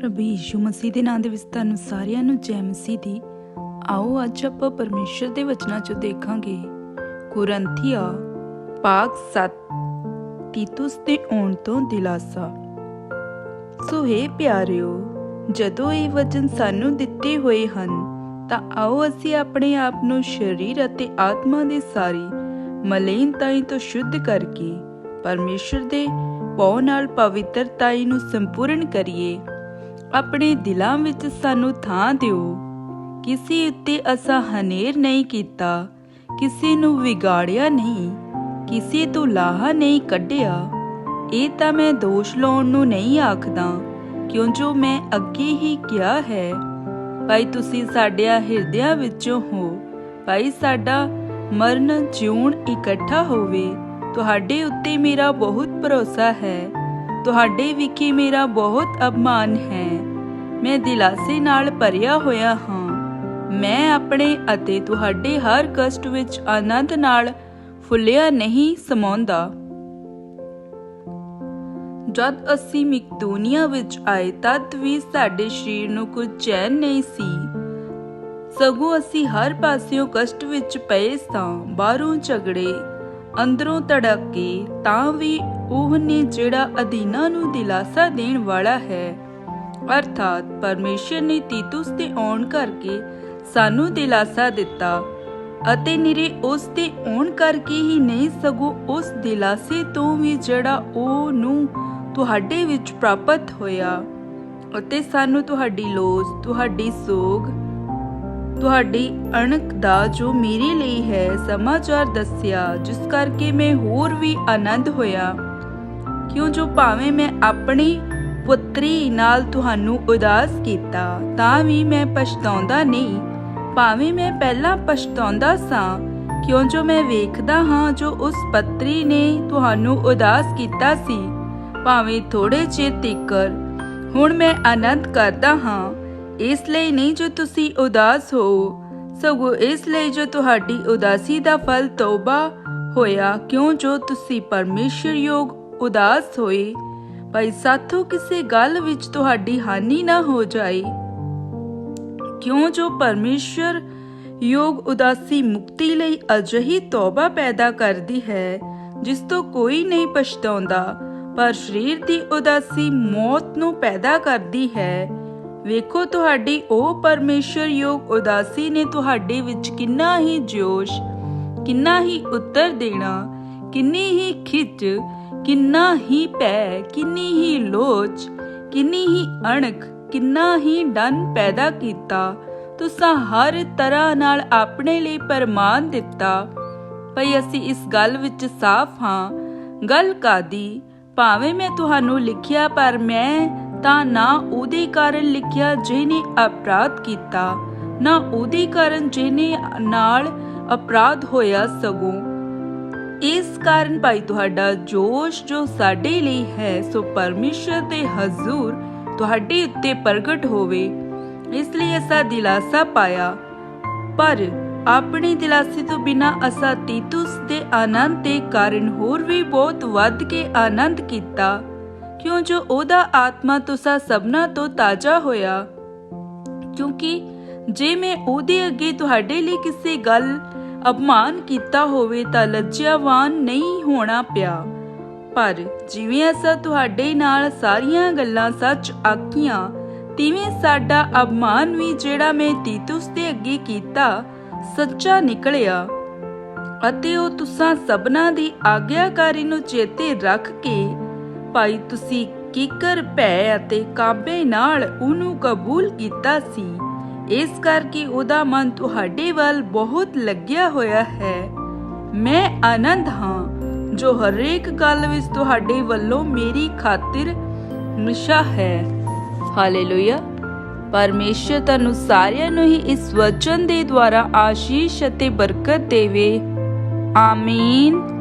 ਪ੍ਰਭੂ ਯੀਸ਼ੂ ਮਸੀਹ ਦੇ ਨਾਮ ਦੇ ਵਿੱਚ ਤੁਹਾਨੂੰ ਸਾਰਿਆਂ ਨੂੰ ਜੈ ਮਸੀਹ ਦੀ। ਆਓ ਅੱਜ ਆਪਾਂ ਪਰਮੇਸ਼ਰ ਦੇ ਵਚਨਾਂ ਚੋਂ ਦੇਖਾਂਗੇ। ਕੁਰੰਥੀਆ ਪਾਕ 7 ਤੀਤੁਸ ਦੇ ਆਉਣ ਤੋਂ ਦਿਲਾਸਾ। ਸੋ ਹੈ ਪਿਆਰਿਓ, ਜਦੋਂ ਇਹ ਵਚਨ ਸਾਨੂੰ ਦਿੱਤੇ ਹੋਏ ਹਨ, ਤਾਂ ਆਓ ਅਸੀਂ ਆਪਣੇ ਆਪ ਨੂੰ ਸਰੀਰ ਅਤੇ ਆਤਮਾ ਦੇ ਸਾਰੀ ਮਲੇਨਤਾਈ ਤੋਂ ਸ਼ੁੱਧ ਕਰਕੇ ਪਰਮੇਸ਼ਰ ਦੇ ਪਉ ਨਾਲ ਪਵਿੱਤਰਤਾਈ ਨੂੰ ਸੰਪੂਰਨ ਕਰੀਏ। ਆਪਣੇ ਦਿਲਾਂ ਵਿੱਚ ਸਾਨੂੰ ਥਾਂ ਦਿਓ। ਕਿਸੇ ਉੱਤੇ ਅਸਾਂ ਹਨੇਰ ਨਹੀਂ ਕੀਤਾ, ਕਿਸੇ ਨੂੰ ਵਿਗਾੜਿਆ ਨਹੀਂ, ਕਿਸੇ ਤੋਂ ਲਾਹਾ ਨਹੀਂ ਕੱਢਿਆ। ਇਹ ਤਾਂ ਮੈਂ ਦੋਸ਼ ਲਾਉਣ ਨੂੰ ਨਹੀਂ ਆਖਦਾ, ਕਿਉਂ ਜੋ ਮੈਂ ਅੱਗੇ ਹੀ ਕਿਹਾ ਹੈ। ਭਾਈ ਤੁਸੀਂ ਸਾਡਿਆਂ ਹਿਰਦਿਆਂ ਵਿੱਚੋਂ ਹੋ। ਭਾਈ ਸਾਡਾ ਮਰਨ ਜਿਉਣ ਇਕੱਠਾ ਹੋਵੇ। ਤੁਹਾਡੇ ਉੱਤੇ ਮੇਰਾ ਬਹੁਤ ਭਰੋਸਾ ਹੈ। ਤੁਹਾਡੇ ਵਿਖੇ ਮੇਰਾ ਬਹੁਤ ਅਪਮਾਨ ਹੈ। ਮੈਂ ਦਿਲਾਸੇ ਨਾਲ ਭਰਿਆ ਹੋਇਆ ਹਾਂ। ਮੈਂ ਆਪਣੇ ਅਤੇ ਤੁਹਾਡੇ ਹਰ ਕਸ਼ਟ ਵਿੱਚ ਆਨੰਦ ਨਾਲ ਫੁੱਲਿਆ ਨਹੀਂ ਸਮਾਉਂਦਾ। ਜਦ ਅਸੀਂ ਮਿਕਦੋਨੀਆ ਵਿੱਚ ਆਏ ਤਦ ਵੀ ਸਾਡੇ ਸਰੀਰ ਨੂੰ ਕੁਝ ਚੈਨ ਨਹੀਂ ਸੀ। ਸਗੋਂ ਅਸੀਂ ਹਰ ਪਾਸਿਓਂ ਕਸ਼ਟ ਵਿੱਚ ਪਏ ਸਾਂ, ਬਾਹਰੋਂ ਝਗੜੇ, ਅੰਦਰੋਂ ਤੜਕੇ ਤਾਂ ਵੀ ਉਹ ਨੇ ਜਿਹੜਾ ਅਧੀਨਾ ਨੂੰ ਦਿਲਾਸਾ ਦੇਣ ਵਾਲਾ ਹੈ। ਅਰਥਾਤ ਪਰਮੇਸ਼ਰ ਨੇ ਤੀਤੁਸ ਦੇ ਆਉਣ ਕਰਕੇ ਸਾਨੂੰ ਦਿਲਾਸਾ ਦਿੱਤਾ ਅਤੇ ਨਿਰੇ ਉਸ ਦੇ ਆਉਣ ਕਰਕੇ ਹੀ ਨਹੀਂ, ਸਗੋਂ ਉਸ ਦਿਲਾਸੇ ਤੋਂ ਵੀ ਜਿਹੜਾ ਉਹ ਨੂੰ ਤੁਹਾਡੇ ਵਿੱਚ ਪ੍ਰਾਪਤ ਹੋਇਆ ਅਤੇ ਸਾਨੂੰ ਤੁਹਾਡੀ ਲੋਸ, ਤੁਹਾਡੀ ਸੋਗ, ਤੁਹਾਡੀ ਅਣਖ ਦਾ ਜੋ ਮੇਰੇ ਲਈ ਹੈ, ਸਮਾਚਾਰ ਦੱਸਿਆ, ਜਿਸ ਕਰਕੇ ਮੈਂ ਹੋਰ ਵੀ ਆਨੰਦ ਹੋਇਆ। ਕਿਉਂ ਜੋ ਭਾਵੇਂ ਮੈਂ ਆਪਣੀ ਪੁੱਤਰੀ ਨਾਲ ਤੁਹਾਨੂੰ ਉਦਾਸ ਕੀਤਾ, ਤਾਂ ਵੀ ਮੈਂ ਪਛਤਾਉਂਦਾ ਨਹੀਂ। ਭਾਵੇਂ ਮੈਂ ਪਹਿਲਾਂ ਪਛਤਾਉਂਦਾ ਸਾਂ, ਕਿਉਂ ਜੋ ਮੈਂ ਵੇਖਦਾ ਹਾਂ ਜੋ ਉਸ ਪੱਤਰੀ ਨੇ ਤੁਹਾਨੂੰ ਉਦਾਸ ਕੀਤਾ ਸੀ। ਭਾਵੇਂ ਥੋੜੇ ਚਿਰ ਤੀਕਰ, ਹੁਣ ਮੈਂ ਆਨੰਦ ਕਰਦਾ ਹਾਂ। ਇਸ ਲਈ ਨਹੀਂ ਜੋ ਤੁਸੀਂ ਉਦਾਸ ਹੋ, ਸਗੋਂ ਇਸ ਲਈ ਜੋ ਤੁਹਾਡੀ ਉਦਾਸੀ ਦਾ ਫਲ ਤੌਬਾ ਹੋਇਆ, ਕਿਉਂ ਜੋ ਤੁਸੀਂ ਪਰਮੇਸ਼ਰ ਯੋਗ ਉਦਾਸ ਹੋਏ, ਭਾਈ ਸਾਥੋਂ ਕਿਸੇ ਗੱਲ ਵਿੱਚ ਤੁਹਾਡੀ ਹਾਨੀ ਨਾ ਹੋ ਜਾਏ। ਕਿਉਂ ਜੋ ਪਰਮੇਸ਼ਰ ਯੋਗ ਉਦਾਸੀ ਮੁਕਤੀ ਲਈ ਅਜਿਹੀ ਤੌਬਾ ਪੈਦਾ ਕਰਦੀ ਹੈ, ਜਿਸ ਤੋਂ ਕੋਈ ਨਹੀਂ ਪਛਤਾਉਂਦਾ, ਪਰ ਸਰੀਰ ਦੀ ਉਦਾਸੀ ਮੌਤ ਨੂੰ ਪੈਦਾ ਕਰਦੀ ਹੈ। ਵੇਖੋ ਤੁਹਾਡੀ ਉਹ ਪਰਮੇਸ਼ਰ ਯੋਗ ਉਦਾਸੀ ਨੇ ਤੁਹਾਡੇ ਵਿੱਚ ਕਿੰਨਾ ਹੀ ਜੋਸ਼, ਕਿੰਨਾ ਹੀ ਉੱਤਰ ਦੇਣਾ ਕਿੰਨੀ ਹੀ ਖਿੱਚ, ਕਿੰਨਾ ਹੀ ਪੈ ਕਿੰਨੀ ਹੀ ਲੋਚ, ਕਿੰਨੀ ਹੀ ਅਣਖ, ਕਿੰਨਾ ਹੀ ਡਨ ਪੈਦਾ ਕੀਤਾ। ਤੁਸਾਂ ਹਰ ਤਰ੍ਹਾਂ ਨਾਲ ਆਪਣੇ ਲਈ ਪਰਮਾਨ ਦਿੱਤਾ। ਭਈ ਅਸੀਂ ਇਸ ਗੱਲ ਵਿੱਚ ਸਾਫ਼ ਹਾਂ, ਗੱਲ ਕਾਦੀ? ਭਾਵੇਂ ਮੈਂ ਤੁਹਾਨੂੰ ਲਿਖਿਆ, ਪਰ ਮੈਂ ਤਾਂ ਨਾ ਉਹਦੇ ਕਾਰਨ ਲਿਖਿਆ ਜਿਹਨੇ ਅਪਰਾਧ ਕੀਤਾ, ਨਾ ਉਹਦੇ ਕਾਰਨ ਜਿਹਨੇ ਨਾਲ ਅਪਰਾਧ ਹੋਇਆ ਸਗੋਂ। ਇਸ ਕਾਰਨ ਭਾਈ ਤੁਹਾਡਾ ਜੋਸ਼ ਜੋ ਸਾਡੇ ਲਈ ਹੈ, ਸੋ ਪਰਮੇਸ਼ਰ ਦੇ ਹਜ਼ੂਰ ਤੁਹਾਡੇ ਉੱਤੇ ਪ੍ਰਗਟ ਹੋਵੇ। ਇਸ ਲਈ ਅਸਾਂ ਦਿਲਾਸਾ ਪਾਇਆ। ਪਰ ਆਪਣੇ ਦਿਲਾਸੇ ਤੋਂ ਬਿਨਾ ਅਸਾਂ ਤੀਤੁਸ ਦੇ ਆਨੰਦ ਦੇ ਕਾਰਨ ਹੋਰ ਵੀ ਬਹੁਤ ਵੱਧ ਕੇ ਆਨੰਦ ਕੀਤਾ। ਕਿਉਂ ਜੋ ਉਹਦਾ ਆਤਮਾ ਤੁਸਾਂ ਸਭਨਾ ਤੋਂ ਤਾਜ਼ਾ ਹੋਇਆ। ਕਿਉਂਕਿ ਜੇ ਮੈਂ ਉਹਦੇ ਅੱਗੇ ਤੁਹਾਡੇ ਲਈ ਕਿਸੇ ਗੱਲ ਅਪਮਾਨ ਕੀਤਾ ਹੋਵੇ ਤਾਂ ਲੱਜਿਆਵਾਨ ਨਹੀਂ ਹੋਣਾ ਪਿਆ। ਪਰ ਜਿਵੇਂ ਅਸਾਂ ਤੁਹਾਡੇ ਨਾਲ ਸਾਰੀਆਂ ਗੱਲਾਂ ਸੱਚ ਆਖੀਆਂ, ਤਿਵੇਂ ਸਾਡਾ ਅਪਮਾਨ ਵੀ ਜਿਹੜਾ ਮੈਂ ਤੀਤੁਸ ਦੇ ਅੱਗੇ ਕੀਤਾ, ਸੱਚਾ ਨਿਕਲਿਆ। ਅਤੇ ਉਹ ਤੁਸਾਂ ਸਭਨਾ ਦੀ ਆਗਿਆਕਾਰੀ ਨੂੰ ਚੇਤੇ ਰੱਖ ਕੇ, ਭਾਈ ਤੁਸੀਂ ਕਿਕਰ ਭੈ ਅਤੇ ਕਾਬੇ ਨਾਲ ਉਹਨੂੰ ਕਬੂਲ ਕੀਤਾ ਸੀ। ਇਸ ਕਰਕੇ ਉਹਦਾ ਮਨ ਤੁਹਾਡੇ ਵੱਲ ਬਹੁਤ ਲੱਗਿਆ ਹੋਇਆ ਹੈ। ਮੈਂ ਆਨੰਦ ਹਾਂ ਜੋ ਹਰੇਕ ਗੱਲ ਵਿੱਚ ਤੁਹਾਡੇ ਵੱਲੋਂ ਮੇਰੀ ਖਾਤਰ ਨਿਸ਼ਾ ਹੈ। ਹਾਲੇਲੂਇਆ। ਪਰਮੇਸ਼ਰ ਤੁਹਾਨੂੰ ਸਾਰਿਆਂ ਨੂੰ ਹੀ ਇਸ ਵਚਨ ਦੇ ਦੁਆਰਾ ਆਸ਼ੀਸ਼ ਅਤੇ ਬਰਕਤ ਦੇਵੇ। ਆਮੀਨ।